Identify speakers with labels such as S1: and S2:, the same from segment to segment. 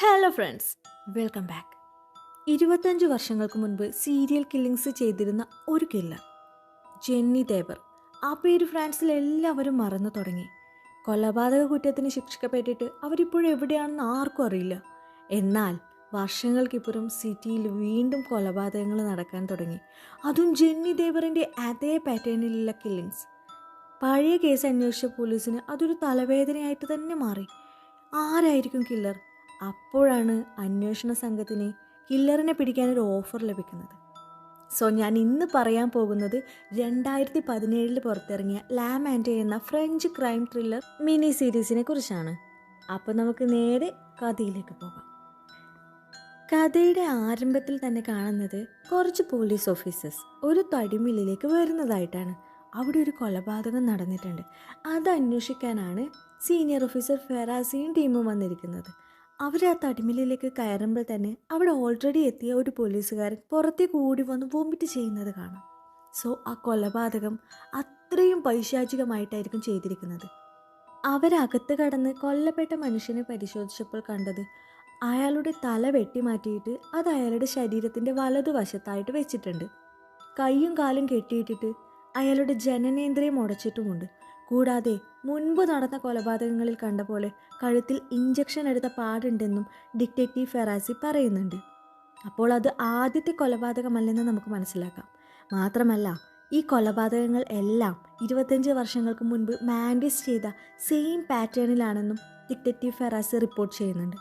S1: Hello friends welcome back ഇരുപത്തഞ്ച് വർഷങ്ങൾക്ക് മുൻപ് സീരിയൽ കില്ലിങ്സ് ചെയ്തിരുന്ന ഒരു കില്ലർ ജെന്നി ദേബർ ആ പേര് ഫ്രാൻസിൽ എല്ലാവരും മറന്നു തുടങ്ങി. കൊലപാതക കുറ്റത്തിന് ശിക്ഷിക്കപ്പെട്ടിട്ട് അവരിപ്പോഴും എവിടെയാണെന്ന് ആർക്കും അറിയില്ല. എന്നാൽ വർഷങ്ങൾക്കിപ്പുറം സിറ്റിയിൽ വീണ്ടും കൊലപാതകങ്ങൾ നടക്കാൻ തുടങ്ങി. അതും ജെന്നി ദേബറിന്റെ അതേ പാറ്റേണിലുള്ള കില്ലിങ്സ് പഴയ കേസ് അന്വേഷിച്ച പോലീസിന് അതൊരു തലവേദനയായിട്ട് തന്നെ മാറി. ആരായിരിക്കും കില്ലർ അപ്പോഴാണ് അന്വേഷണ സംഘത്തിന് കില്ലറിനെ പിടിക്കാനൊരു ഓഫർ ലഭിക്കുന്നത്. സോ ഞാൻ ഇന്ന് പറയാൻ പോകുന്നത് രണ്ടായിരത്തി പതിനേഴിൽ പുറത്തിറങ്ങിയ ലാം ആൻഡ് എന്ന ഫ്രഞ്ച് ക്രൈം ത്രില്ലർ മിനി സീരീസിനെ കുറിച്ചാണ്. അപ്പോൾ നമുക്ക് നേരെ കഥയിലേക്ക് പോകാം. കഥയുടെ ആരംഭത്തിൽ തന്നെ കാണുന്നത് കുറച്ച് പോലീസ് ഓഫീസേഴ്സ് ഒരു തടിമില്ലിലേക്ക് വരുന്നതായിട്ടാണ്. അവിടെ ഒരു കൊലപാതകം നടന്നിട്ടുണ്ട്. അത് അന്വേഷിക്കാനാണ് സീനിയർ ഓഫീസർ ഫെറാസിയും ടീമും വന്നിരിക്കുന്നത്. അവർ ആ തടിമിലേക്ക് കയറുമ്പോൾ തന്നെ അവിടെ ഓൾറെഡി എത്തിയ ഒരു പോലീസുകാരൻ പുറത്തേക്ക് ഓടി വന്ന് വോമിറ്റ് ചെയ്യുന്നത് കാണാം. സോ ആ കൊലപാതകം അത്രയും പൈശാചികമായിട്ടായിരിക്കും ചെയ്തിരിക്കുന്നത്. അവരകത്ത് കടന്ന് കൊല്ലപ്പെട്ട മനുഷ്യനെ പരിശോധിച്ചപ്പോൾ കണ്ടത് അയാളുടെ തല വെട്ടി മാറ്റിയിട്ട് അത് അയാളുടെ ശരീരത്തിന്റെ വലതുവശത്തായിട്ട് വെച്ചിട്ടുണ്ട്. കൈയും കാലും കെട്ടിയിട്ടിട്ട് അയാളുടെ ജനനേന്ദ്രിയം ഉടച്ചിട്ടുമുണ്ട്. കൂടാതെ മുൻപ് നടന്ന കൊലപാതകങ്ങളിൽ കണ്ട പോലെ കഴുത്തിൽ ഇഞ്ചക്ഷൻ എടുത്ത പാടുണ്ടെന്നും ഡിറ്റക്റ്റീവ് ഫെറാസി പറയുന്നുണ്ട്. അപ്പോൾ അത് ആദ്യത്തെ കൊലപാതകമല്ലെന്ന് നമുക്ക് മനസ്സിലാക്കാം. മാത്രമല്ല ഈ കൊലപാതകങ്ങൾ എല്ലാം ഇരുപത്തഞ്ച് വർഷങ്ങൾക്ക് മുൻപ് മാൻഡിസ് ചെയ്ത സെയിം പാറ്റേണിലാണെന്നും ഡിറ്റക്റ്റീവ് ഫെറാസി റിപ്പോർട്ട് ചെയ്യുന്നുണ്ട്.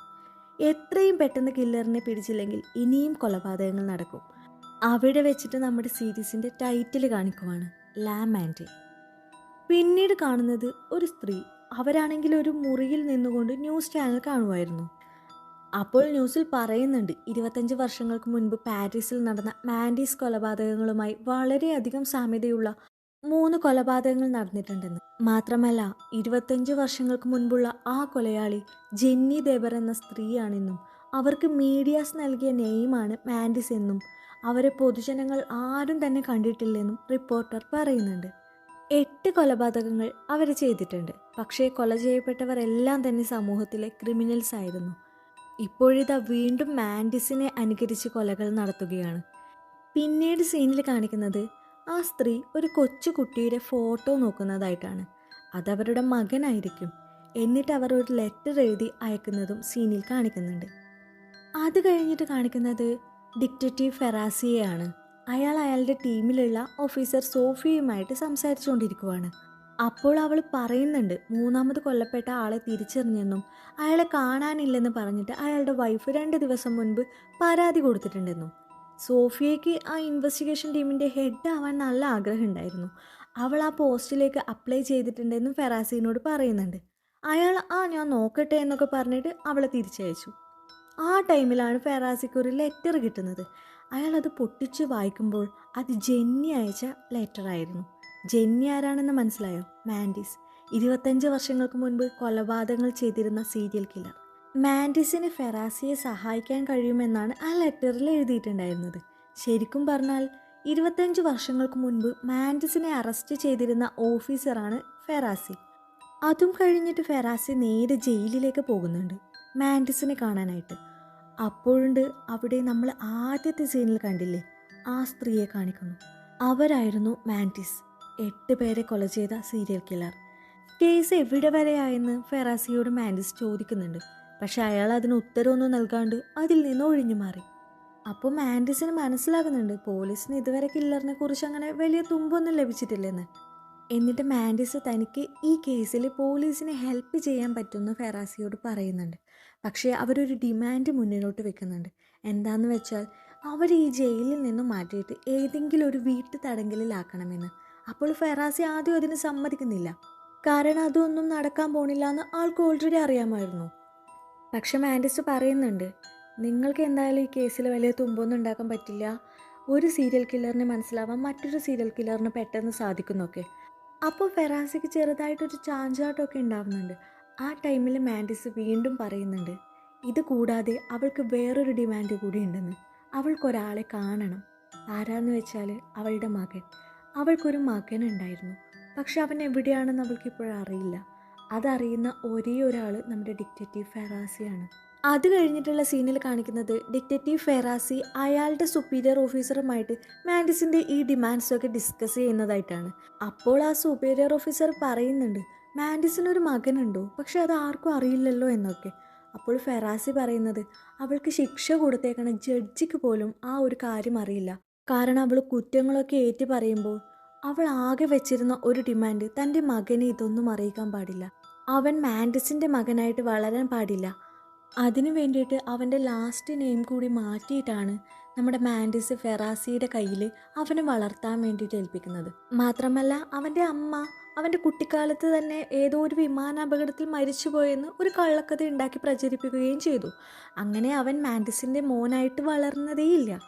S1: എത്രയും പെട്ടെന്ന് കില്ലറിനെ പിടിച്ചില്ലെങ്കിൽ ഇനിയും കൊലപാതകങ്ങൾ നടക്കും. അവിടെ വെച്ചിട്ട് നമ്മുടെ സീരീസിന്റെ ടൈറ്റിൽ കാണിക്കുവാണ് ലാം ആൻഡ് പിന്നീട് കാണുന്നത് ഒരു സ്ത്രീ. അവരാണെങ്കിൽ ഒരു മുറിയിൽ നിന്നുകൊണ്ട് ന്യൂസ് ചാനൽ കാണുമായിരുന്നു. അപ്പോൾ ന്യൂസിൽ പറയുന്നുണ്ട് ഇരുപത്തഞ്ച് വർഷങ്ങൾക്ക് മുൻപ് പാരീസിൽ നടന്ന മാൻഡീസ് കൊലപാതകങ്ങളുമായി വളരെയധികം സാമ്യതയുള്ള മൂന്ന് കൊലപാതകങ്ങൾ നടന്നിട്ടുണ്ടെന്ന്. മാത്രമല്ല ഇരുപത്തഞ്ച് വർഷങ്ങൾക്ക് മുൻപുള്ള ആ കൊലയാളി ജെന്നി ദേബർ എന്ന സ്ത്രീയാണെന്നും അവർക്ക് മീഡിയാസ് നൽകിയ നെയിമാണ് മാൻഡിസ് എന്നും അവരെ പൊതുജനങ്ങൾ ആരും തന്നെ കണ്ടിട്ടില്ലെന്നും റിപ്പോർട്ടർ പറയുന്നുണ്ട്. എട്ട് കൊലപാതകങ്ങൾ അവർ ചെയ്തിട്ടുണ്ട്. പക്ഷേ കൊല ചെയ്യപ്പെട്ടവരെല്ലാം തന്നെ സമൂഹത്തിലെ ക്രിമിനൽസ് ആയിരുന്നു. ഇപ്പോഴിതാ വീണ്ടും മാൻഡിസിനെ അനുകരിച്ച് കൊലകൾ നടത്തുകയാണ്. പിന്നീട് സീനിൽ കാണിക്കുന്നത് ആ സ്ത്രീ ഒരു കൊച്ചു കുട്ടിയുടെ ഫോട്ടോ നോക്കുന്നതായിട്ടാണ്. അതവരുടെ മകനായിരിക്കും. എന്നിട്ട് അവർ ഒരു ലെറ്റർ എഴുതി അയക്കുന്നതും സീനിൽ കാണിക്കുന്നുണ്ട്. അത് കഴിഞ്ഞിട്ട് കാണിക്കുന്നത് ഡിക്റ്റേറ്റീവ് ഫെറാസിയെയാണ്. അയാൾ അയാളുടെ ടീമിലുള്ള ഓഫീസർ സോഫിയുമായിട്ട് സംസാരിച്ചുകൊണ്ടിരിക്കുവാണ്. അപ്പോൾ അവൾ പറയുന്നുണ്ട് മൂന്നാമത് കൊല്ലപ്പെട്ട ആളെ തിരിച്ചറിഞ്ഞെന്നും അയാളെ കാണാനില്ലെന്ന് പറഞ്ഞിട്ട് അയാളുടെ വൈഫ് രണ്ട് ദിവസം മുൻപ് പരാതി കൊടുത്തിട്ടുണ്ടെന്നും. സോഫിയയ്ക്ക് ആ ഇൻവെസ്റ്റിഗേഷൻ ടീമിന്റെ ഹെഡ് ആവാൻ നല്ല ആഗ്രഹം ഉണ്ടായിരുന്നു അവൾ ആ പോസ്റ്റിലേക്ക് അപ്ലൈ ചെയ്തിട്ടുണ്ടെന്നും ഫെറാസിനോട് പറയുന്നുണ്ട്. അയാൾ ആ ഞാൻ നോക്കട്ടെ എന്നൊക്കെ പറഞ്ഞിട്ട് അവളെ തിരിച്ചയച്ചു. ആ ടൈമിലാണ് ഫെറാസിക്ക് ഒരു ലെറ്റർ കിട്ടുന്നത്. അയാൾ അത് പൊട്ടിച്ച് വായിക്കുമ്പോൾ അത് ജെന്നി അയച്ച ലെറ്ററായിരുന്നു ജെന്നി ആരാണെന്ന് മനസ്സിലായോ? മാൻഡിസ്. ഇരുപത്തഞ്ച് വർഷങ്ങൾക്ക് മുൻപ് കൊലപാതകങ്ങൾ ചെയ്തിരുന്ന സീരിയൽ കില്ലർ മാൻഡിസിന് ഫെറാസിയെ സഹായിക്കാൻ കഴിയുമെന്നാണ് ആ ലെറ്ററിൽ എഴുതിയിട്ടുണ്ടായിരുന്നത്. ശരിക്കും പറഞ്ഞാൽ ഇരുപത്തഞ്ച് വർഷങ്ങൾക്ക് മുൻപ് മാൻഡിസിനെ അറസ്റ്റ് ചെയ്തിരുന്ന ഓഫീസറാണ് ഫെറാസി. അതും കഴിഞ്ഞിട്ട് ഫെറാസി നേരെ ജയിലിലേക്ക് പോകുന്നുണ്ട്. മാൻഡിസിനെ കാണാനായിട്ട്. അപ്പോഴുണ്ട് അവിടെ നമ്മൾ ആദ്യത്തെ സീനിൽ കണ്ടില്ലേ? ആ സ്ത്രീയെ കാണിക്കുന്നു. അവരായിരുന്നു മാന്റിസ് എട്ട് പേരെ കൊല ചെയ്ത സീരിയൽ കില്ലർ കേസ് എവിടെ വരെയായെന്ന് ഫെറാസിയോട് മാന്റിസ് ചോദിക്കുന്നുണ്ട്. പക്ഷെ അയാൾ അതിന് ഉത്തരവൊന്നും നൽകാണ്ട് അതിൽ നിന്ന് ഒഴിഞ്ഞു മാറി. അപ്പോൾ മാന്റിസിന് മനസ്സിലാകുന്നുണ്ട് പോലീസിന് ഇതുവരെ കില്ലറിനെ കുറിച്ച് അങ്ങനെ വലിയ തുമ്പൊന്നും ലഭിച്ചിട്ടില്ലെന്ന്. എന്നിട്ട് മാൻഡിസ് തനിക്ക് ഈ കേസിൽ പോലീസിനെ ഹെൽപ്പ് ചെയ്യാൻ പറ്റുമെന്ന് ഫെറാസിയോട് പറയുന്നുണ്ട്. പക്ഷേ അവരൊരു ഡിമാൻഡ് മുന്നിലോട്ട് വെക്കുന്നുണ്ട്. എന്താന്ന് വെച്ചാൽ അവർ ഈ ജയിലിൽ നിന്നും മാറ്റിയിട്ട് ഏതെങ്കിലും ഒരു വീട്ടു തടങ്കലിലാക്കണമെന്ന് അപ്പോൾ ഫെറാസി ആദ്യം അതിന് സമ്മതിക്കുന്നില്ല. കാരണം അതൊന്നും നടക്കാൻ പോണില്ല എന്ന് ആൾക്ക് ഓൾറെഡി അറിയാമായിരുന്നു. പക്ഷെ മാൻഡിസ് പറയുന്നുണ്ട് നിങ്ങൾക്ക് എന്തായാലും ഈ കേസിൽ വലിയ തുമ്പൊന്നും ഉണ്ടാക്കാൻ പറ്റില്ല. ഒരു സീരിയൽ കില്ലറിനെ മനസ്സിലാവാൻ മറ്റൊരു സീരിയൽ കില്ലറിന് പെട്ടെന്ന് സാധിക്കുന്നൊക്കെ. അപ്പോൾ ഫെറാസിക്ക് ചെറുതായിട്ടൊരു ചാഞ്ചാട്ടമൊക്കെ ഉണ്ടാവുന്നുണ്ട്. ആ ടൈമിൽ മാൻഡിസ് വീണ്ടും പറയുന്നുണ്ട് ഇത് കൂടാതെ അവൾക്ക് വേറൊരു ഡിമാൻഡ് കൂടി ഉണ്ടെന്ന്. അവൾക്കൊരാളെ കാണണം. ആരാന്ന് വെച്ചാൽ അവളുടെ മകൻ. അവൾക്കൊരു മകൻ ഉണ്ടായിരുന്നു. പക്ഷെ അവൻ എവിടെയാണെന്ന് അവൾക്കിപ്പോഴും അറിയില്ല. അതറിയുന്ന ഒരേ ഒരാൾ നമ്മുടെ ഡിക്റ്റേറ്റീവ് ഫെറാസിയാണ്. അത് കഴിഞ്ഞിട്ടുള്ള സീനിൽ കാണിക്കുന്നത് ഡിക്റ്റേറ്റീവ് ഫെറാസി അയാളുടെ സുപ്പീരിയർ ഓഫീസറുമായിട്ട് മാൻഡിസിന്റെ ഈ ഡിമാൻഡ്സൊക്കെ ഡിസ്കസ് ചെയ്യുന്നതായിട്ടാണ്. അപ്പോൾ ആ സുപ്പീരിയർ ഓഫീസർ പറയുന്നുണ്ട് മാൻഡിസിനൊരു മകനുണ്ടോ? പക്ഷെ അത് ആർക്കും അറിയില്ലല്ലോ എന്നൊക്കെ. അപ്പോൾ ഫെറാസി പറയുന്നത് അവൾക്ക് ശിക്ഷ കൊടുത്തേക്കണ ജഡ്ജിക്ക് പോലും ആ ഒരു കാര്യം അറിയില്ല. കാരണം അവൾ കുറ്റങ്ങളൊക്കെ ഏറ്റു പറയുമ്പോൾ അവൾ ആകെ വെച്ചിരുന്ന ഒരു ഡിമാൻഡ് തന്റെ മകനെ ഇതൊന്നും അറിയിക്കാൻ പാടില്ല. അവൻ മാൻഡിസിന്റെ മകനായിട്ട് വളരാൻ പാടില്ല. അതിനു വേണ്ടിയിട്ട് അവന്റെ ലാസ്റ്റ് നെയിം കൂടി മാറ്റിയിട്ടാണ് നമ്മുടെ മാൻഡിസ് ഫെറാസിയുടെ കയ്യിൽ അവനെ വളർത്താൻ വേണ്ടിയിട്ട് ഏൽപ്പിക്കുന്നത്. മാത്രമല്ല അവന്റെ അമ്മ അവന്റെ കുട്ടിക്കാലത്ത് തന്നെ ഏതോ ഒരു വിമാനാപകടത്തിൽ മരിച്ചുപോയെന്ന് ഒരു കള്ളക്കഥ ഉണ്ടാക്കി പ്രചരിപ്പിക്കുകയും ചെയ്തു. അങ്ങനെ അവൻ മാൻഡിസിന്റെ മോനായിട്ട് വളർന്നതേയില്ല.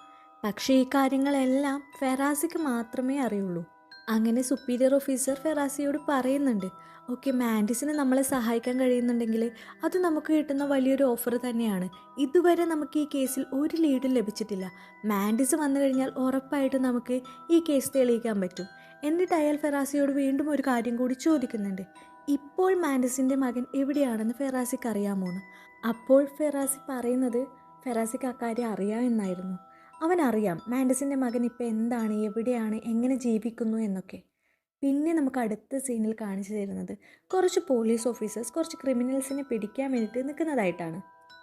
S1: പക്ഷേ ഈ കാര്യങ്ങളെല്ലാം ഫെറാസിക്ക് മാത്രമേ അറിയുള്ളൂ. അങ്ങനെ സുപ്പീരിയർ ഓഫീസർ ഫെറാസിയോട് പറയുന്നുണ്ട് ഓക്കെ മാൻഡിസിനെ നമ്മളെ സഹായിക്കാൻ കഴിയുന്നുണ്ടെങ്കിൽ അത് നമുക്ക് കിട്ടുന്ന വലിയൊരു ഓഫർ തന്നെയാണ്. ഇതുവരെ നമുക്ക് ഈ കേസിൽ ഒരു ലീഡും ലഭിച്ചിട്ടില്ല. മാൻഡിസ് വന്നു കഴിഞ്ഞാൽ ഉറപ്പായിട്ട് നമുക്ക് ഈ കേസ് തെളിയിക്കാൻ പറ്റും. എന്നിട്ട് അയാൾ ഫെറാസിയോട് വീണ്ടും ഒരു കാര്യം കൂടി ചോദിക്കുന്നുണ്ട്. ഇപ്പോൾ മാൻഡസിന്റെ മകൻ എവിടെയാണെന്ന് ഫെറാസിക്ക് അറിയാമോന്ന്? അപ്പോൾ ഫെറാസി പറയുന്നത് ഫെറാസിക്ക് അക്കാര്യം അവൻ അറിയാം മാൻഡസിന്റെ മകൻ ഇപ്പോൾ എന്താണ് എവിടെയാണ് എങ്ങനെ ജീവിക്കുന്നു എന്നൊക്കെ. പിന്നെ നമുക്ക് അടുത്ത സീനിൽ കാണിച്ചു തരുന്നത് കുറച്ച് പോലീസ് ഓഫീസേഴ്സ് കുറച്ച് ക്രിമിനൽസിനെ പിടിക്കാൻ വേണ്ടിയിട്ട് നിൽക്കുന്നതായിട്ടാണ്.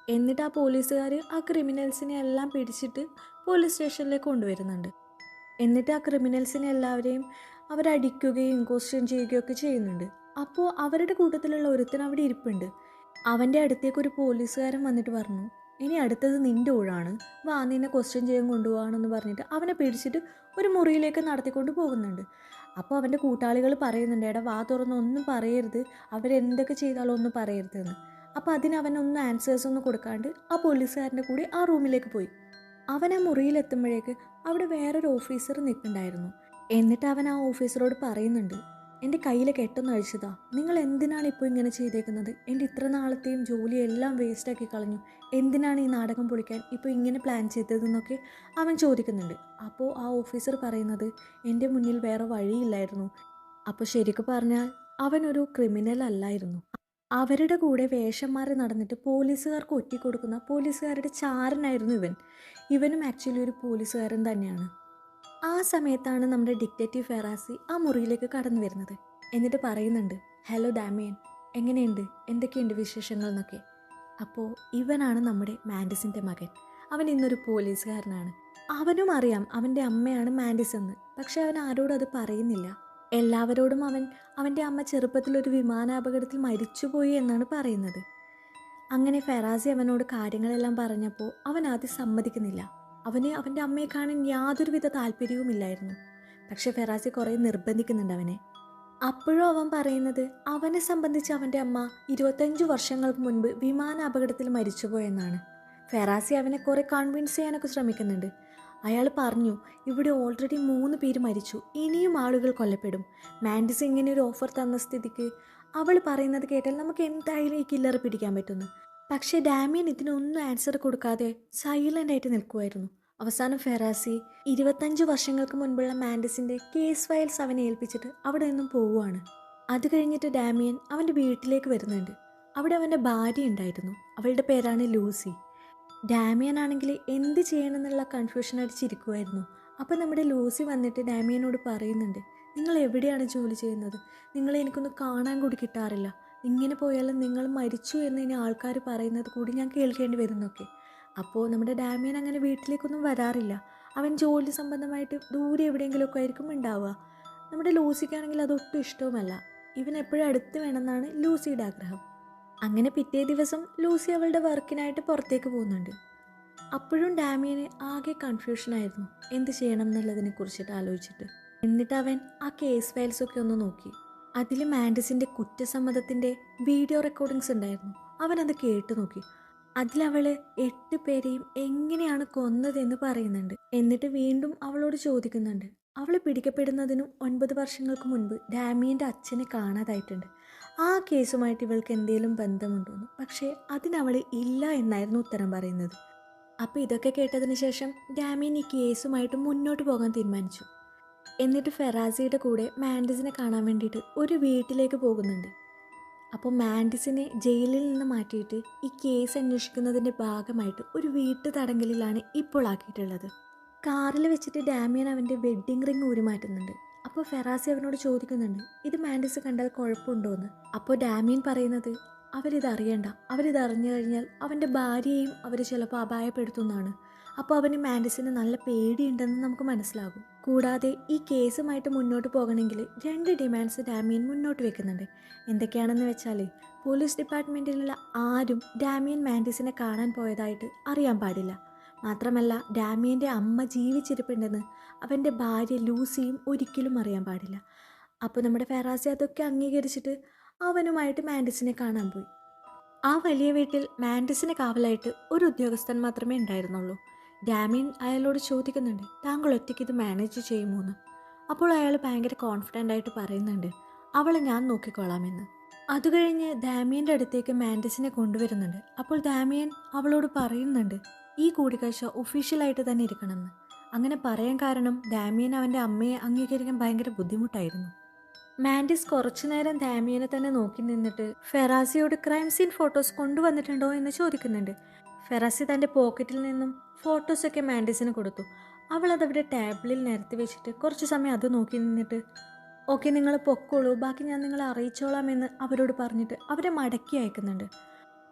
S1: എന്നിട്ട് ആ പോലീസുകാർ ആ ക്രിമിനൽസിനെ എല്ലാം പിടിച്ചിട്ട് പോലീസ് സ്റ്റേഷനിലേക്ക് കൊണ്ടുവരുന്നുണ്ട്. എന്നിട്ട് ആ ക്രിമിനൽസിനെ എല്ലാവരെയും അവരടിക്കുകയും ക്വസ്റ്റ്യൻ ചെയ്യുകയും ഒക്കെ ചെയ്യുന്നുണ്ട്. അപ്പോൾ അവരുടെ കൂട്ടത്തിലുള്ള ഒരുത്തൻ അവിടെ ഇരിപ്പുണ്ട്. അവന്റെ അടുത്തേക്ക് ഒരു പോലീസുകാരൻ വന്നിട്ട് പറഞ്ഞു ഇനി അടുത്തത് നിന്റെ ഊഴാണ്. വാ നിന്നെ ക്വസ്റ്റ്യൻ ചെയ്യാൻ കൊണ്ടുപോകാണെന്ന് പറഞ്ഞിട്ട് അവനെ പിടിച്ചിട്ട് ഒരു മുറിയിലേക്ക് നടത്തിക്കൊണ്ട് പോകുന്നുണ്ട്. അപ്പോൾ അവന്റെ കൂട്ടാളികൾ പറയുന്നുണ്ട് എടാ വാ തുറന്ന് ഒന്നും പറയരുത്. അവരെന്തൊക്കെ ചെയ്താലും ഒന്നും പറയരുതെന്ന്. അപ്പോൾ അതിന് അവനൊന്നും ആൻസേഴ്സ് ഒന്നും കൊടുക്കാണ്ട് ആ പോലീസുകാരന്റെ കൂടെ ആ റൂമിലേക്ക് പോയി. അവൻ ആ മുറിയിലെത്തുമ്പോഴേക്ക് അവിടെ വേറൊരു ഓഫീസർ നിൽക്കുന്നുണ്ടായിരുന്നു എന്നിട്ട് അവൻ ആ ഓഫീസറോട് പറയുന്നുണ്ട് എന്റെ കയ്യിലെ കെട്ടൊന്ന് അഴിച്ചതാ. നിങ്ങൾ എന്തിനാണ് ഇപ്പോൾ ഇങ്ങനെ ചെയ്തേക്കുന്നത്? എന്റെ ഇത്ര നാളത്തെയും ജോലിയെല്ലാം വേസ്റ്റാക്കി കളഞ്ഞു. എന്തിനാണ് ഈ നാടകം പൊളിക്കാൻ ഇപ്പോൾ ഇങ്ങനെ പ്ലാൻ ചെയ്തതെന്നൊക്കെ അവൻ ചോദിക്കുന്നുണ്ട്. അപ്പോൾ ആ ഓഫീസർ പറയുന്നത് എന്റെ മുന്നിൽ വേറെ വഴിയില്ലായിരുന്നു. അപ്പോൾ ശരിക്കും പറഞ്ഞാൽ അവനൊരു ക്രിമിനൽ അല്ലായിരുന്നു. അവരുടെ കൂടെ വേഷം മാറി നടന്നിട്ട് പോലീസുകാർക്ക് ഒറ്റിക്കൊടുക്കുന്ന പോലീസുകാരുടെ ചാരനായിരുന്നു ഇവൻ. ഇവനും ആക്ച്വലി ഒരു പോലീസുകാരൻ തന്നെയാണ്. ആ സമയത്താണ് നമ്മുടെ ഡിക്റ്റേറ്റീവ് ഫെറാസി ആ മുറിയിലേക്ക് കടന്നു വരുന്നത്. എന്നിട്ട് പറയുന്നുണ്ട് ഹലോ ഡാമിയൻ എങ്ങനെയുണ്ട്? എന്തൊക്കെയുണ്ട് വിശേഷങ്ങൾ എന്നൊക്കെ? അപ്പോൾ ഇവനാണ് നമ്മുടെ മാൻഡിസിന്റെ മകൻ. അവൻ ഇന്നൊരു പോലീസുകാരനാണ്. അവനും അറിയാം അവന്റെ അമ്മയാണ് മാൻഡിസ് എന്ന്. പക്ഷെ അവൻ ആരോടും അത് പറയുന്നില്ല. എല്ലാവരോടും അവൻ അവന്റെ അമ്മ ചെറുപ്പത്തിൽ ഒരു വിമാനാപകടത്തിൽ മരിച്ചുപോയി എന്നാണ് പറയുന്നത്. അങ്ങനെ ഫെറാസി അവനോട് കാര്യങ്ങളെല്ലാം പറഞ്ഞപ്പോൾ അവൻ ആദ്യം സമ്മതിക്കുന്നില്ല. അവന് അവന്റെ അമ്മയെ കാണാൻ യാതൊരുവിധ താല്പര്യവുമില്ലായിരുന്നു. പക്ഷെ ഫെറാസി കുറേ നിർബന്ധിക്കുന്നുണ്ട് അവനെ. അപ്പോഴും അവൻ പറയുന്നത് അവനെ സംബന്ധിച്ച് അവന്റെ അമ്മ ഇരുപത്തഞ്ച് വർഷങ്ങൾക്ക് മുൻപ് വിമാന അപകടത്തിൽ മരിച്ചുപോയെന്നാണ്. ഫെറാസി അവനെ കുറേ കൺവിൻസ് ചെയ്യാനൊക്കെ ശ്രമിക്കുന്നുണ്ട്. അയാൾ പറഞ്ഞു ഇവിടെ ഓൾറെഡി മൂന്ന് പേര് മരിച്ചു. ഇനിയും ആളുകൾ കൊല്ലപ്പെടും. മാൻഡിസ് ഇങ്ങനെ ഒരു ഓഫർ തന്ന സ്ഥിതിക്ക് അവൾ പറയുന്നത് കേട്ടാൽ നമുക്ക് എന്തായാലും ഈ കില്ലർ പിടിക്കാൻ പറ്റുന്നു. പക്ഷേ ഡാമിയൻ ഇതിനൊന്നും ആൻസർ കൊടുക്കാതെ സൈലന്റ് ആയിട്ട് നിൽക്കുമായിരുന്നു അവസാനം ഫെറാസി ഇരുപത്തഞ്ച് വർഷങ്ങൾക്ക് മുൻപുള്ള മാൻഡിസിന്റെ കേസ് ഫയൽസ് അവനെ ഏൽപ്പിച്ചിട്ട് അവിടെ നിന്നും പോവുകയാണ്. അത് കഴിഞ്ഞിട്ട് ഡാമിയൻ അവന്റെ വീട്ടിലേക്ക് വരുന്നുണ്ട്. അവിടെ അവന്റെ ഭാര്യ ഉണ്ടായിരുന്നു. അവളുടെ പേരാണ് ലൂസി. ഡാമിയൻ ആണെങ്കിൽ എന്ത് ചെയ്യണമെന്നുള്ള കൺഫ്യൂഷൻ അടിച്ചിരിക്കുമായിരുന്നു അപ്പോൾ നമ്മുടെ ലൂസി വന്നിട്ട് ഡാമിയനോട് പറയുന്നുണ്ട് നിങ്ങൾ എവിടെയാണ് ജോലി ചെയ്യുന്നത്? നിങ്ങളെ എനിക്കൊന്ന് കാണാൻ കൂടി കിട്ടാറില്ല. ഇങ്ങനെ പോയാലും നിങ്ങൾ മരിച്ചു എന്ന് ഇനി ആൾക്കാർ പറയുന്നത് കൂടി ഞാൻ കേൾക്കേണ്ടി വരുന്നൊക്കെ. അപ്പോൾ നമ്മുടെ ഡാമിയൻ അങ്ങനെ വീട്ടിലേക്കൊന്നും വരാറില്ല. അവൻ ജോലി സംബന്ധമായിട്ട് ദൂരെ എവിടെയെങ്കിലുമൊക്കെ ആയിരിക്കും ഉണ്ടാവുക. നമ്മുടെ ലൂസിക്കാണെങ്കിൽ അതൊട്ടും ഇഷ്ടവുമല്ല. ഇവൻ എപ്പോഴും അടുത്ത് വേണമെന്നാണ് ലൂസിയുടെ ആഗ്രഹം. അങ്ങനെ പിറ്റേ ദിവസം ലൂസി അവളുടെ വർക്കിനായിട്ട് പുറത്തേക്ക് പോകുന്നുണ്ട്. അപ്പോഴും ഡാമിയന് ആകെ കൺഫ്യൂഷനായിരുന്നു എന്ത് ചെയ്യണം എന്നുള്ളതിനെ കുറിച്ചിട്ട് ആലോചിച്ചിട്ട്. എന്നിട്ട് അവൻ ആ കേസ് ഫയൽസൊക്കെ ഒന്ന് നോക്കി. അതിൽ മാൻഡസിന്റെ കുറ്റസമ്മതത്തിന്റെ വീഡിയോ റെക്കോർഡിങ്സ് ഉണ്ടായിരുന്നു. അവൻ അത് കേട്ടു നോക്കി. അതിലവൾ എട്ട് പേരെയും എങ്ങനെയാണ് കൊന്നതെന്ന് പറയുന്നുണ്ട്. എന്നിട്ട് വീണ്ടും അവളോട് ചോദിക്കുന്നുണ്ട്. അവൾ പിടിക്കപ്പെടുന്നതിനും ഒൻപത് വർഷങ്ങൾക്ക് മുൻപ് ഡാമിയന്റെ അച്ഛനെ കാണാതായിട്ടുണ്ട്. ആ കേസുമായിട്ട് ഇവൾക്ക് എന്തെങ്കിലും ബന്ധമുണ്ടോന്ന്. പക്ഷേ അതിനവൾ ഇല്ല എന്നായിരുന്നു ഉത്തരം പറയുന്നത്. അപ്പോൾ ഇതൊക്കെ കേട്ടതിന് ശേഷം ഡാമിയൻ ഈ കേസുമായിട്ട് മുന്നോട്ട് പോകാൻ തീരുമാനിച്ചു. എന്നിട്ട് ഫെറാസിയുടെ കൂടെ മാൻഡിസിനെ കാണാൻ വേണ്ടിയിട്ട് ഒരു വീട്ടിലേക്ക് പോകുന്നുണ്ട്. അപ്പോൾ മാൻഡിസിനെ ജയിലിൽ നിന്ന് മാറ്റിയിട്ട് ഈ കേസ് അന്വേഷിക്കുന്നതിന്റെ ഭാഗമായിട്ട് ഒരു വീട്ടു തടങ്കലിലാണ് ഇപ്പോൾ ആക്കിയിട്ടുള്ളത്. കാറിൽ വെച്ചിട്ട് ഡാമിയൻ അവന്റെ വെഡ്ഡിങ് റിങ് ഊരി മാറ്റുന്നുണ്ട്. അപ്പോൾ ഫെറാസി അവനോട് ചോദിക്കുന്നുണ്ട് ഇത് മാൻഡിസ് കണ്ടാൽ കുഴപ്പമുണ്ടോ എന്ന് അപ്പോൾ ഡാമിയൻ പറയുന്നത് അവരിത് അറിയണ്ട. അവരിത് അറിഞ്ഞു കഴിഞ്ഞാൽ അവന്റെ ഭാര്യയെയും അവർ ചിലപ്പോൾ അപായപ്പെടുത്തുന്നതാണ്. അപ്പോൾ അവന് മാൻഡിസിന് നല്ല പേടിയുണ്ടെന്ന് നമുക്ക് മനസ്സിലാകും. കൂടാതെ ഈ കേസുമായിട്ട് മുന്നോട്ട് പോകണമെങ്കിൽ രണ്ട് ഡിമാൻഡ്സ് ഡാമിയൻ മുന്നോട്ട് വെക്കുന്നുണ്ട്. എന്തൊക്കെയാണെന്ന് വെച്ചാൽ പോലീസ് ഡിപ്പാർട്ട്മെന്റിലുള്ള ആരും ഡാമിയൻ മാൻഡിസിനെ കാണാൻ പോയതായിട്ട് അറിയാൻ പാടില്ല. മാത്രമല്ല ഡാമിയന്റെ അമ്മ ജീവിച്ചിരിപ്പുണ്ടെന്ന് അവന്റെ ഭാര്യ ലൂസിയും ഒരിക്കലും അറിയാൻ പാടില്ല. അപ്പോൾ നമ്മുടെ ഫെറാസി അതൊക്കെ അംഗീകരിച്ചിട്ട് അവനുമായിട്ട് മാൻഡിസിനെ കാണാൻ പോയി. ആ വലിയ വീട്ടിൽ മാൻഡിസിന് കാവലായിട്ട് ഒരു ഉദ്യോഗസ്ഥൻ മാത്രമേ ഉണ്ടായിരുന്നുള്ളൂ. ഡാമിൻ അയാളോട് ചോദിക്കുന്നുണ്ട് താങ്കൾ ഒറ്റയ്ക്ക് ഇത് മാനേജ് ചെയ്യുമോ എന്ന് അപ്പോൾ അയാൾ ഭയങ്കര കോൺഫിഡന്റ് ആയിട്ട് പറയുന്നുണ്ട് അവളെ ഞാൻ നോക്കിക്കൊള്ളാമെന്ന്. അത് കഴിഞ്ഞ് ഡാമിയന്റെ അടുത്തേക്ക് മാൻഡിസിനെ കൊണ്ടുവരുന്നുണ്ട്. അപ്പോൾ ഡാമിയൻ അവളോട് പറയുന്നുണ്ട് ഈ കൂടിക്കാഴ്ച ഒഫീഷ്യലായിട്ട് തന്നെ ഇരിക്കണമെന്ന്. അങ്ങനെ പറയാൻ കാരണം ഡാമിയൻ അവന്റെ അമ്മയെ അംഗീകരിക്കാൻ ഭയങ്കര ബുദ്ധിമുട്ടായിരുന്നു. മാൻഡിസ് കുറച്ചു നേരം ഡാമിയനെ തന്നെ നോക്കി നിന്നിട്ട് ഫെറാസിയോട് ക്രൈം സീൻ ഫോട്ടോസ് കൊണ്ടുവന്നിട്ടുണ്ടോ എന്ന് ചോദിക്കുന്നുണ്ട്. ഫെറാസി തന്റെ പോക്കറ്റിൽ നിന്നും ഫോട്ടോസൊക്കെ മാൻഡിസിന് കൊടുത്തു. അവൾ അതവിടെ ടേബിളിൽ നിരത്തി വെച്ചിട്ട് കുറച്ച് സമയം അത് നോക്കി നിന്നിട്ട് ഓക്കെ നിങ്ങൾ പൊക്കോളൂ ബാക്കി ഞാൻ നിങ്ങളെ അറിയിച്ചോളാം എന്ന് അവരോട് പറഞ്ഞിട്ട് അവരെ മടക്കി അയക്കുന്നുണ്ട്.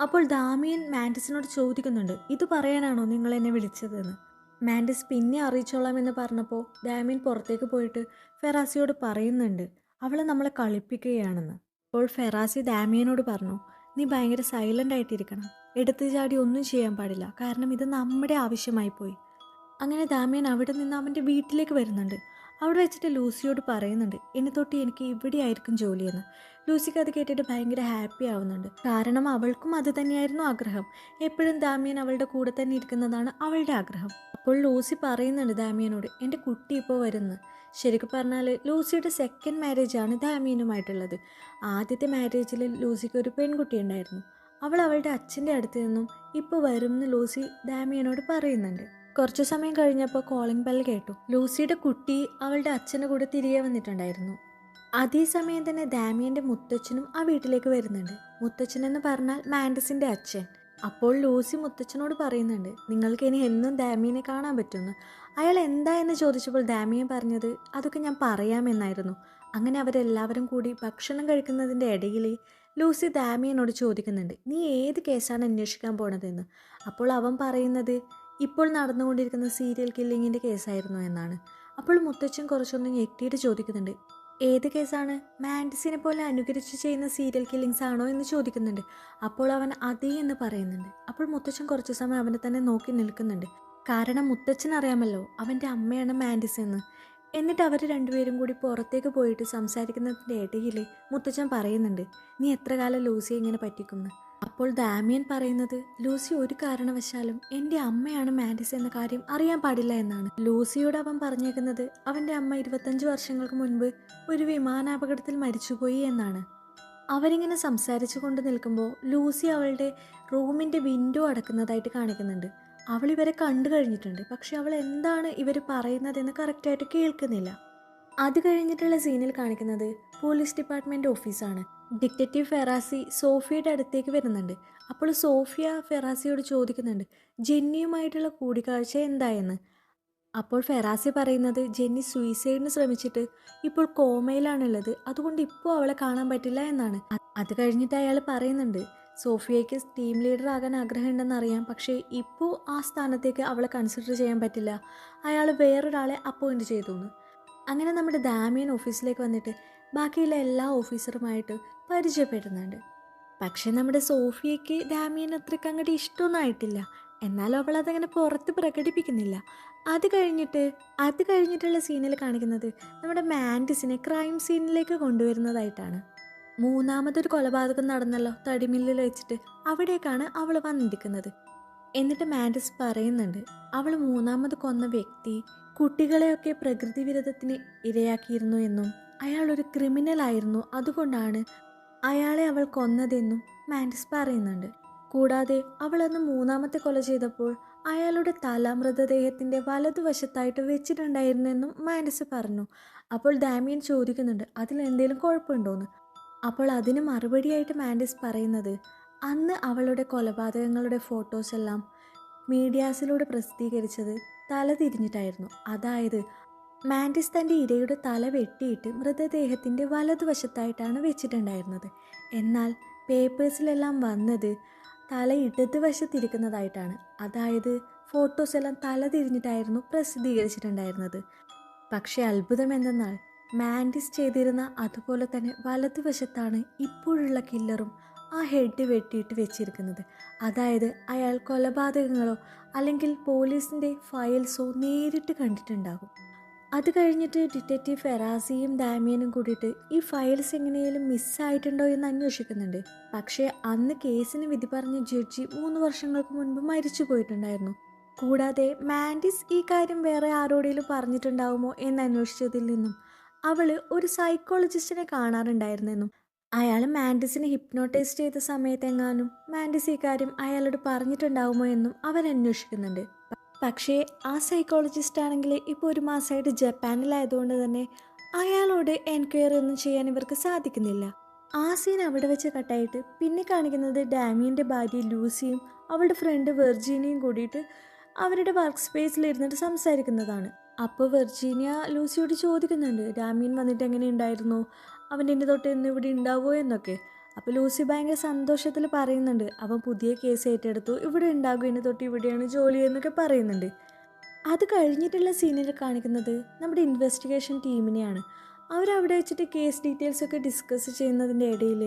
S1: അപ്പോൾ ദാമിയൻ മാൻഡിസിനോട് ചോദിക്കുന്നുണ്ട് ഇത് പറയാനാണോ നിങ്ങൾ എന്നെ വിളിച്ചതെന്ന്? മാൻഡിസ് പിന്നെ അറിയിച്ചോളാം എന്ന് പറഞ്ഞപ്പോൾ ഡാമിൻ പുറത്തേക്ക് പോയിട്ട് ഫെറാസിയോട് പറയുന്നുണ്ട് അവൾ നമ്മളെ കളിപ്പിക്കുകയാണെന്ന്. അപ്പോൾ ഫെറാസി ഡാമിയനോട് പറഞ്ഞു നീ ഭയങ്കര സൈലന്റ് ആയിട്ടിരിക്കണം. എടുത്തു ചാടി ഒന്നും ചെയ്യാൻ പാടില്ല. കാരണം ഇത് നമ്മുടെ ആവശ്യമായി പോയി. അങ്ങനെ ദാമിയൻ അവിടെ നിന്ന് അവന്റെ വീട്ടിലേക്ക് വരുന്നുണ്ട്. അവിടെ വെച്ചിട്ട് ലൂസിയോട് പറയുന്നുണ്ട് ഇനി തൊട്ട് എനിക്ക് ഇവിടെ ആയിരിക്കും ജോലിയെന്ന്. ലൂസിക്ക് അത് കേട്ടിട്ട് ഭയങ്കര ഹാപ്പി ആവുന്നുണ്ട്. കാരണം അവൾക്കും അത് തന്നെയായിരുന്നു ആഗ്രഹം. എപ്പോഴും ദാമിയൻ അവളുടെ കൂടെ തന്നെ ഇരിക്കുന്നതാണ് അവളുടെ ആഗ്രഹം. അപ്പോൾ ലൂസി പറയുന്നുണ്ട് ദാമിയനോട് എന്റെ കുട്ടി ഇപ്പോൾ വരുന്നു. ശരിക്കും പറഞ്ഞാൽ ലൂസിയുടെ സെക്കൻഡ് മാരേജാണ് ദാമിയനുമായിട്ടുള്ളത്. ആദ്യത്തെ മാരേജിൽ ലൂസിക്ക് ഒരു പെൺകുട്ടി ഉണ്ടായിരുന്നു. അവൾ അവളുടെ അച്ഛന്റെ അടുത്ത് നിന്നും ഇപ്പോൾ വരും എന്ന് ലൂസി ദാമിയനോട് പറയുന്നുണ്ട്. കുറച്ചു സമയം കഴിഞ്ഞപ്പോൾ കോളിംഗ് ബെൽ കേട്ടു. ലൂസിയുടെ കുട്ടി അവളുടെ അച്ഛനെ കൂടെ തിരികെ വന്നിട്ടുണ്ടായിരുന്നു. അതേസമയം തന്നെ ഡാമിയന്റെ മുത്തച്ഛനും ആ വീട്ടിലേക്ക് വരുന്നുണ്ട്. മുത്തച്ഛൻ എന്ന് പറഞ്ഞാൽ മാൻഡസിന്റെ അച്ഛൻ. അപ്പോൾ ലൂസി മുത്തച്ഛനോട് പറയുന്നുണ്ട് നിങ്ങൾക്ക് ഇനി എന്നും ഡാമിയനെ കാണാൻ പറ്റുമെന്ന് അയാൾ എന്താ എന്ന് ചോദിച്ചപ്പോൾ ഡാമിയൻ പറഞ്ഞത് അതൊക്കെ ഞാൻ പറയാമെന്നായിരുന്നു. അങ്ങനെ അവരെല്ലാവരും കൂടി ഭക്ഷണം കഴിക്കുന്നതിന്റെ ഇടയിൽ ലൂസി ഡാമിയനോട് ചോദിക്കുന്നുണ്ട് നീ ഏത് കേസാണ് അന്വേഷിക്കാൻ പോണതെന്ന്? അപ്പോൾ അവൻ പറയുന്നത് ഇപ്പോൾ നടന്നുകൊണ്ടിരിക്കുന്ന സീരിയൽ കില്ലിങ്ങിന്റെ കേസായിരുന്നു എന്നാണ്. അപ്പോൾ മുത്തച്ഛൻ കുറച്ചൊന്ന് ഞെട്ടിയിട്ട് ചോദിക്കുന്നുണ്ട് ഏത് കേസാണ്? മാൻഡിസിനെ പോലെ അനുകരിച്ച് ചെയ്യുന്ന സീരിയൽ കില്ലിങ്സ് ആണോ എന്ന് ചോദിക്കുന്നുണ്ട്. അപ്പോൾ അവൻ അതേ എന്ന് പറയുന്നുണ്ട്. അപ്പോൾ മുത്തച്ഛൻ കുറച്ച് സമയം അവനെ തന്നെ നോക്കി നിൽക്കുന്നുണ്ട്. കാരണം മുത്തച്ഛൻ അറിയാമല്ലോ അവന്റെ അമ്മയാണ് മാൻഡിസ് എന്ന്. എന്നിട്ട് അവർ രണ്ടുപേരും കൂടി പുറത്തേക്ക് പോയിട്ട് സംസാരിക്കുന്നതിന്റെ ഇടയിൽ മുത്തച്ഛൻ പറയുന്നുണ്ട് നീ എത്ര കാലം ലൂസിയെ ഇങ്ങനെ പറ്റിക്കുന്നു അപ്പോൾ ദാമിയൻ പറയുന്നത് ലൂസി ഒരു കാരണവശാലും എന്റെ അമ്മയാണ് മാൻഡിസ് എന്ന കാര്യം അറിയാൻ പാടില്ല എന്നാണ്. ലൂസിയോട് അവൻ പറഞ്ഞേക്കുന്നത് അവന്റെ അമ്മ ഇരുപത്തഞ്ച് വർഷങ്ങൾക്ക് മുൻപ് ഒരു വിമാനാപകടത്തിൽ മരിച്ചുപോയി എന്നാണ്. അവരിങ്ങനെ സംസാരിച്ചു കൊണ്ട് നിൽക്കുമ്പോൾ ലൂസി അവളുടെ റൂമിന്റെ വിൻഡോ അടക്കുന്നതായിട്ട് കാണിക്കുന്നുണ്ട്. അവൾ ഇവരെ കണ്ടു കഴിഞ്ഞിട്ടുണ്ട് പക്ഷെ അവൾ എന്താണ് ഇവർ പറയുന്നതെന്ന് കറക്റ്റായിട്ട് കേൾക്കുന്നില്ല. അത് കഴിഞ്ഞിട്ടുള്ള സീനിൽ കാണിക്കുന്നത് പോലീസ് ഡിപ്പാർട്ട്മെന്റ് ഓഫീസാണ്. ഡിറ്റക്റ്റീവ് ഫെറാസി സോഫിയയുടെ അടുത്തേക്ക് വരുന്നുണ്ട്. അപ്പോൾ സോഫിയ ഫെറാസിയോട് ചോദിക്കുന്നുണ്ട് ജെന്നിയുമായിട്ടുള്ള കൂടിക്കാഴ്ച എന്തായെന്ന്? അപ്പോൾ ഫെറാസി പറയുന്നത് ജെന്നി സൂയിസൈഡിന് ശ്രമിച്ചിട്ട് ഇപ്പോൾ കോമയിലാണുള്ളത് അതുകൊണ്ട് ഇപ്പോൾ അവളെ കാണാൻ പറ്റില്ല എന്നാണ്. അത് കഴിഞ്ഞിട്ട് അയാൾ പറയുന്നുണ്ട് സോഫിയയ്ക്ക് ടീം ലീഡർ ആകാൻ ആഗ്രഹമുണ്ടെന്ന് അറിയാം പക്ഷേ ഇപ്പോൾ ആ സ്ഥാനത്തേക്ക് അവളെ കൺസിഡർ ചെയ്യാൻ പറ്റില്ല. അയാൾ വേറൊരാളെ അപ്പോയിന്റ് ചെയ്തു അങ്ങനെ നമ്മുടെ ദാമിയൻ ഓഫീസിലേക്ക് വന്നിട്ട് ബാക്കിയുള്ള എല്ലാ ഓഫീസറുമായിട്ട് പരിചയപ്പെടുന്നുണ്ട്. പക്ഷെ നമ്മുടെ സോഫിയയ്ക്ക് ഡാമിയൻ അത്രയ്ക്ക് അങ്ങോട്ട് ഇഷ്ടമൊന്നും ആയിട്ടില്ല. എന്നാലും അവൾ അതങ്ങനെ പുറത്ത് പ്രകടിപ്പിക്കുന്നില്ല. അത് കഴിഞ്ഞിട്ട് അത് കഴിഞ്ഞിട്ടുള്ള സീനിൽ കാണിക്കുന്നത് നമ്മുടെ മാൻഡിസിനെ ക്രൈം സീനിലേക്ക് കൊണ്ടുവരുന്നതായിട്ടാണ്. മൂന്നാമതൊരു കൊലപാതകം നടന്നല്ലോ തടിമില്ലിൽ വെച്ചിട്ട് അവിടേക്കാണ് അവൾ വന്നിരിക്കുന്നത്. എന്നിട്ട് മാൻഡിസ് പറയുന്നുണ്ട് അവൾ മൂന്നാമത് കൊന്ന വ്യക്തി കുട്ടികളെയൊക്കെ പ്രകൃതി വിരുദ്ധത്തിന് ഇരയാക്കിയിരുന്നു എന്നും അയാൾ ഒരു ക്രിമിനൽ ആയിരുന്നു അതുകൊണ്ടാണ് അയാളെ അവൾ കൊന്നതെന്നും മാൻഡിസ് പറയുന്നുണ്ട്. കൂടാതെ അവൾ അന്ന് മൂന്നാമത്തെ കൊല ചെയ്തപ്പോൾ അയാളുടെ തല മൃതദേഹത്തിന്റെ വലതുവശത്തായിട്ട് വെച്ചിട്ടുണ്ടായിരുന്നെന്നും മാൻഡിസ് പറഞ്ഞു. അപ്പോൾ ഡാമിയൻ ചോദിക്കുന്നുണ്ട് അതിൽ എന്തെങ്കിലും കുഴപ്പമുണ്ടോന്ന്? അപ്പോൾ അതിന് മറുപടിയായിട്ട് മാൻഡിസ് പറയുന്നത് അന്ന് അവളുടെ കൊലപാതകങ്ങളുടെ ഫോട്ടോസ് എല്ലാം മീഡിയാസിലൂടെ പ്രസിദ്ധീകരിച്ചത് തല തിരിഞ്ഞിട്ടായിരുന്നു. അതായത് മാൻഡിസ് തന്റെ ഇരയുടെ തല വെട്ടിയിട്ട് മൃതദേഹത്തിന്റെ വലതുവശത്തായിട്ടാണ് വെച്ചിട്ടുണ്ടായിരുന്നത്. എന്നാൽ പേപ്പേഴ്സിലെല്ലാം വന്നത് തല ഇടതുവശത്തിരിക്കുന്നതായിട്ടാണ്. അതായത് ഫോട്ടോസ് എല്ലാം തല തിരിഞ്ഞിട്ടായിരുന്നു പ്രസിദ്ധീകരിച്ചിട്ടുണ്ടായിരുന്നത്. പക്ഷേ അത്ഭുതം എന്തെന്നാൽ മാൻഡിസ് ചെയ്തിരുന്ന അതുപോലെ തന്നെ വലതുവശത്താണ് ഇപ്പോഴുള്ള കില്ലറും ആ ഹെഡ് വെട്ടിയിട്ട് വെച്ചിരിക്കുന്നത്. അതായത് അയാൾ കൊലപാതകങ്ങളോ അല്ലെങ്കിൽ പോലീസിന്റെ ഫയൽസോ നേരിട്ട് കണ്ടിട്ടുണ്ടാകും. അത് കഴിഞ്ഞിട്ട് ഡിറ്റക്റ്റീവ് ഫെറാസിയും ഡാമിയനും കൂടിയിട്ട് ഈ ഫയൽസ് എങ്ങനെയും മിസ്സായിട്ടുണ്ടോ എന്ന് അന്വേഷിക്കുന്നുണ്ട്. പക്ഷേ അന്ന് കേസിന് വിധി പറഞ്ഞ ജഡ്ജി മൂന്ന് വർഷങ്ങൾക്ക് മുൻപ് മരിച്ചു പോയിട്ടുണ്ടായിരുന്നു. കൂടാതെ മാൻഡിസ് ഈ കാര്യം വേറെ ആരോടെങ്കിലും പറഞ്ഞിട്ടുണ്ടാവുമോ എന്ന് അന്വേഷിച്ചതിൽ നിന്നും അവൾ ഒരു സൈക്കോളജിസ്റ്റിനെ കാണാറുണ്ടായിരുന്നെന്നും. അയാൾ മാൻഡിസിനെ ഹിപ്നോട്ടൈസ് ചെയ്ത സമയത്തെങ്ങാനും മാൻഡിസ് ഈ കാര്യം അയാളോട് പറഞ്ഞിട്ടുണ്ടാവുമോ എന്നും അവൻ അന്വേഷിക്കുന്നുണ്ട് പക്ഷേ ആ സൈക്കോളജിസ്റ്റ് ആണെങ്കിൽ ഇപ്പോൾ ഒരു മാസമായിട്ട് ജപ്പാനിലായതുകൊണ്ട് തന്നെ അയാളോട് എൻക്വയറി ഒന്നും ചെയ്യാൻ ഇവർക്ക് സാധിക്കുന്നില്ല. ആ സീൻ അവിടെ വെച്ച് കട്ടായിട്ട് പിന്നെ കാണിക്കുന്നത് ഡാമിയന്റെ ഭാര്യ ലൂസിയും അവളുടെ ഫ്രണ്ട് വെർജീനിയും കൂടിയിട്ട് അവരുടെ വർക്ക് സ്പേസിൽ ഇരുന്നിട്ട് സംസാരിക്കുന്നതാണ്. അപ്പോൾ വെർജീനിയ ലൂസിയോട് ചോദിക്കുന്നുണ്ട് ഡാമിയൻ വന്നിട്ട് എങ്ങനെ ഉണ്ടായിരുന്നു? അവൻ എന്റെ തൊട്ട് ഇന്ന് ഇവിടെ ഉണ്ടാവുമോ എന്നൊക്കെ. അപ്പോൾ ലൂസി ഭയങ്കര സന്തോഷത്തിൽ പറയുന്നുണ്ട് അവൻ പുതിയ കേസ് ഏറ്റെടുത്തു. ഇവിടെ ഉണ്ടാകും. ഇനി തൊട്ട് ഇവിടെയാണ് ജോലി എന്നൊക്കെ പറയുന്നുണ്ട്. അത് കഴിഞ്ഞിട്ടുള്ള സീനിൽ കാണിക്കുന്നത് നമ്മുടെ ഇൻവെസ്റ്റിഗേഷൻ ടീമിനെയാണ് അവരവിടെ വെച്ചിട്ട് കേസ് ഡീറ്റെയിൽസ് ഒക്കെ ഡിസ്കസ് ചെയ്യുന്നതിന്റെ ഇടയിൽ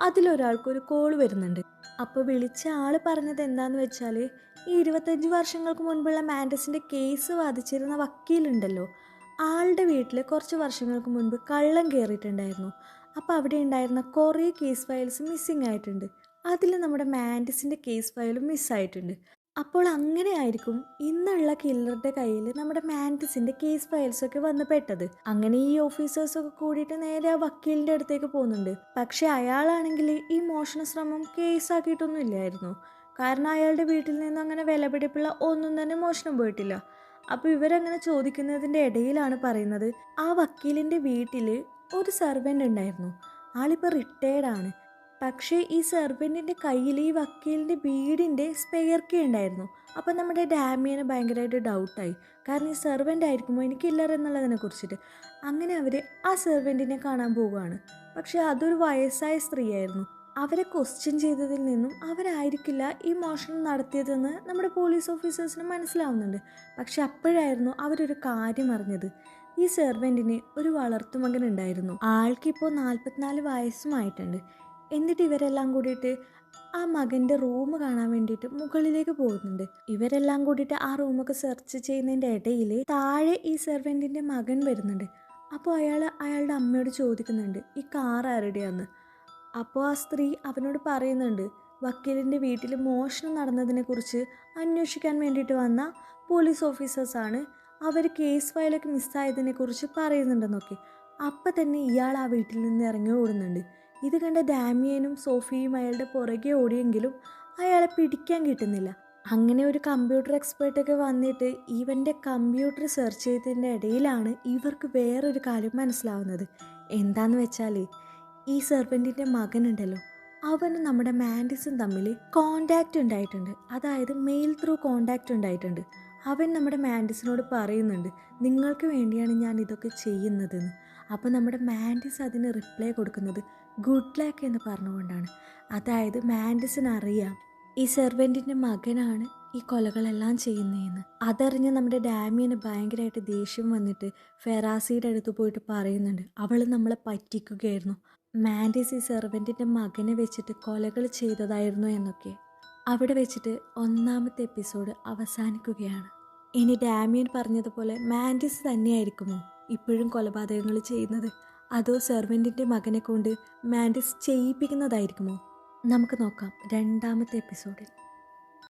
S1: അതിലൊരാൾക്കൊരു കോൾ വരുന്നുണ്ട്. അപ്പോൾ വിളിച്ച ആൾ പറഞ്ഞത് എന്താണെന്ന് വെച്ചാൽ ഈ ഇരുപത്തഞ്ച് വർഷങ്ങൾക്ക് മുൻപുള്ള മാൻഡസിന്റെ കേസ് വാദിച്ചിരുന്ന വക്കീലുണ്ടല്ലോ. ആളുടെ വീട്ടിൽ കുറച്ച് വർഷങ്ങൾക്ക് മുൻപ് കള്ളം കയറിയിട്ടുണ്ടായിരുന്നു അപ്പോൾ അവിടെ ഉണ്ടായിരുന്ന കുറേ കേസ് ഫയൽസ് മിസ്സിംഗ് ആയിട്ടുണ്ട്. അതിൽ നമ്മുടെ മാൻഡിസിന്റെ കേസ് ഫയലും മിസ്സായിട്ടുണ്ട് അപ്പോൾ അങ്ങനെ ആയിരിക്കും ഇന്നുള്ള കില്ലറുടെ കയ്യിൽ നമ്മുടെ മാൻഡിസിന്റെ കേസ് ഫയൽസൊക്കെ വന്ന് പെട്ടത്. അങ്ങനെ ഈ ഓഫീസേഴ്സൊക്കെ കൂടിയിട്ട് നേരെ ആ വക്കീലിന്റെ അടുത്തേക്ക് പോകുന്നുണ്ട്. പക്ഷെ അയാളാണെങ്കിൽ ഈ മോഷണ ശ്രമം കേസാക്കിയിട്ടൊന്നും ഇല്ലായിരുന്നു. കാരണം അയാളുടെ വീട്ടിൽ നിന്ന് അങ്ങനെ വിലപിടിപ്പുള്ള ഒന്നും തന്നെ മോഷണം പോയിട്ടില്ല. അപ്പോൾ ഇവരങ്ങനെ ചോദിക്കുന്നതിന്റെ ഇടയിലാണ് പറയുന്നത് ആ വക്കീലിന്റെ വീട്ടിൽ ഒരു സെർവന്റ് ഉണ്ടായിരുന്നു. ആളിപ്പോൾ റിട്ടയർഡ് ആണ്. പക്ഷേ ഈ സെർവന്റിന്റെ കയ്യിൽ ഈ വക്കീലിന്റെ വീടിന്റെ സ്പെയർ കീ ഉണ്ടായിരുന്നു. അപ്പോൾ നമ്മുടെ ഡാമിയന് ഭയങ്കരമായിട്ട് ഡൗട്ടായി കാരണം ഈ സെർവന്റ് ആയിരിക്കുമ്പോൾ എനിക്ക് കില്ലർ എന്നുള്ളതിനെ കുറിച്ചിട്ട്. അങ്ങനെ അവർ ആ സെർവന്റിനെ കാണാൻ പോവുകയാണ്. പക്ഷേ അതൊരു വയസ്സായ സ്ത്രീയായിരുന്നു. അവരെ ക്വസ്റ്റ്യൻ ചെയ്തതിൽ നിന്നും അവരായിരിക്കില്ല ഈ മോഷണം നടത്തിയതെന്ന് നമ്മുടെ പോലീസ് ഓഫീസേഴ്സിന് മനസ്സിലാവുന്നുണ്ട്. പക്ഷെ അപ്പോഴായിരുന്നു അവരൊരു കാര്യം അറിഞ്ഞത്. ഈ സെർവന്റിന് ഒരു വളർത്തുമകൻ ഉണ്ടായിരുന്നു. ആൾക്കിപ്പോൾ നാൽപ്പത്തിനാല് വയസ്സുമായിട്ടുണ്ട്. എന്നിട്ട് ഇവരെല്ലാം കൂടിയിട്ട് ആ മകന്റെ റൂം കാണാൻ വേണ്ടിയിട്ട് മുകളിലേക്ക് പോകുന്നുണ്ട്. ഇവരെല്ലാം കൂടിയിട്ട് ആ റൂമൊക്കെ സെർച്ച് ചെയ്യുന്നതിന്റെ ഇടയിൽ താഴെ ഈ സെർവന്റിന്റെ മകൻ വരുന്നുണ്ട്. അപ്പോൾ അയാൾ അയാളുടെ അമ്മയോട് ചോദിക്കുന്നുണ്ട് ഈ കാർ ആരുടെയാന്ന്? അപ്പോൾ ആ സ്ത്രീ അവനോട് പറയുന്നുണ്ട് വക്കീലിന്റെ വീട്ടിൽ മോഷണം നടന്നതിനെക്കുറിച്ച് അന്വേഷിക്കാൻ വേണ്ടിയിട്ട് വന്ന പോലീസ് ഓഫീസേഴ്സാണ് അവർ കേസ് ഫയലൊക്കെ മിസ്സായതിനെക്കുറിച്ച് പറയുന്നുണ്ടെന്നൊക്കെ. അപ്പം തന്നെ ഇയാൾ ആ വീട്ടിൽ നിന്ന് ഇറങ്ങി ഓടുന്നുണ്ട്. ഇത് കണ്ട ഡാമിയനും സോഫിയും അയാളുടെ പുറകെ ഓടിയെങ്കിലും അയാളെ പിടിക്കാൻ കിട്ടുന്നില്ല. അങ്ങനെ ഒരു കമ്പ്യൂട്ടർ എക്സ്പേർട്ടൊക്കെ വന്നിട്ട് ഇവന്റെ കമ്പ്യൂട്ടർ സെർച്ച് ചെയ്തതിന്റെ ഇടയിലാണ് ഇവർക്ക് വേറൊരു കാര്യം മനസ്സിലാവുന്നത്. എന്താന്ന് വെച്ചാൽ ഈ സെർവന്റിന്റെ മകനുണ്ടല്ലോ. അവന് നമ്മുടെ മാൻഡിസും തമ്മിൽ കോണ്ടാക്റ്റ് ഉണ്ടായിട്ടുണ്ട്. അതായത് മെയിൽ ത്രൂ കോണ്ടാക്റ്റ് ഉണ്ടായിട്ടുണ്ട്. അവൻ നമ്മുടെ മാൻഡിസിനോട് പറയുന്നുണ്ട് നിങ്ങൾക്ക് വേണ്ടിയാണ് ഞാൻ ഇതൊക്കെ ചെയ്യുന്നതെന്ന്. അപ്പോൾ നമ്മുടെ മാൻഡിസ് അതിന് റിപ്ലൈ കൊടുക്കുന്നത് ഗുഡ് ലക്ക് എന്ന് പറഞ്ഞുകൊണ്ടാണ്. അതായത് മാൻഡിസിന് അറിയാം ഈ സെർവന്റിന്റെ മകനാണ് ഈ കൊലകളെല്ലാം ചെയ്യുന്നതെന്ന്. അതറിഞ്ഞ് നമ്മുടെ ഡാമിയന് ഭയങ്കരമായിട്ട് ദേഷ്യം വന്നിട്ട് ഫെറാസിയുടെ അടുത്ത് പോയിട്ട് പറയുന്നുണ്ട് അവൾ നമ്മളെ പറ്റിക്കുകയായിരുന്നു. മാൻഡിസ് ഈ സെർവന്റിന്റെ മകനെ വെച്ചിട്ട് കൊലകൾ ചെയ്തതായിരുന്നു എന്നൊക്കെ. അവിടെ വെച്ചിട്ട് ഒന്നാമത്തെ എപ്പിസോഡ് അവസാനിക്കുകയാണ്. ഇനി ഡാമിയൻ പറഞ്ഞതുപോലെ മാൻഡിസ് തന്നെയായിരിക്കുമോ ഇപ്പോഴും കൊലപാതകങ്ങൾ ചെയ്യുന്നത്? അതോ സെർവന്റിന്റെ മകനെ കൊണ്ട് മാൻഡിസ് ചെയ്യിപ്പിക്കുന്നതായിരിക്കുമോ? നമുക്ക് നോക്കാം രണ്ടാമത്തെ എപ്പിസോഡിൽ.